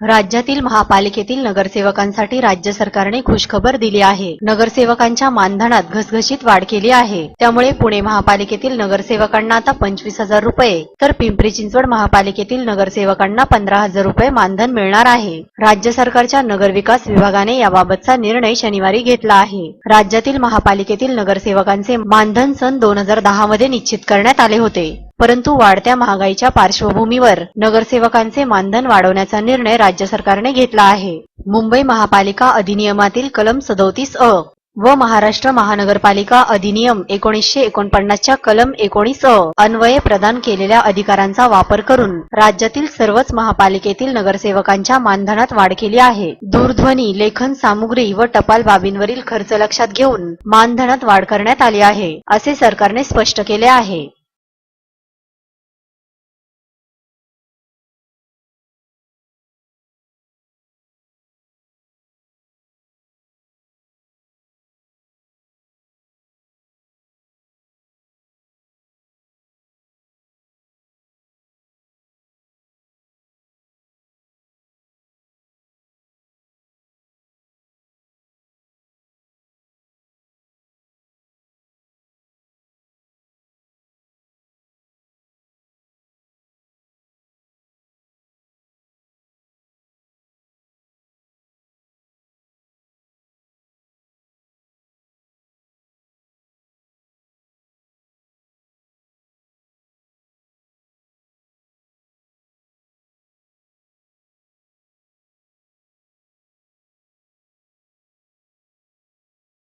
राज्यातील महापालिकेतील नगरसेवकांसाठी राज्य सरकारने खुशखबर दिली आहे. नगरसेवकांच्या मानधनात घसघशीत वाढ केली आहे. त्यामुळे पुणे महापालिकेतील नगरसेवकांना आता पंचवीस हजार रुपये तर पिंपरी चिंचवड महापालिकेतील नगरसेवकांना पंधरा हजार रुपये मानधन मिळणार आहे. राज्य सरकारच्या नगरविकास विभागाने याबाबतचा निर्णय शनिवारी घेतला आहे. राज्यातील महापालिकेतील नगरसेवकांचे मानधन सन दोन हजार दहा मध्ये निश्चित करण्यात आले होते. परंतु वाढत्या महागाईच्या पार्श्वभूमीवर नगरसेवकांचे मानधन वाढवण्याचा निर्णय राज्य सरकारने घेतला आहे. मुंबई महापालिका अधिनियमातील कलम सदोतीस अ व महाराष्ट्र महानगरपालिका अधिनियम एकोणीसशे एकोणपन्नासच्या कलम एकोणीस अ अन्वये प्रदान केलेल्या अधिकारांचा वापर करून राज्यातील सर्वच महापालिकेतील नगरसेवकांच्या मानधनात वाढ केली आहे. दूरध्वनी लेखन सामुग्री व टपाल बाबींवरील खर्च लक्षात घेऊन मानधनात वाढ करण्यात आली आहे असे सरकारने स्पष्ट केले आहे.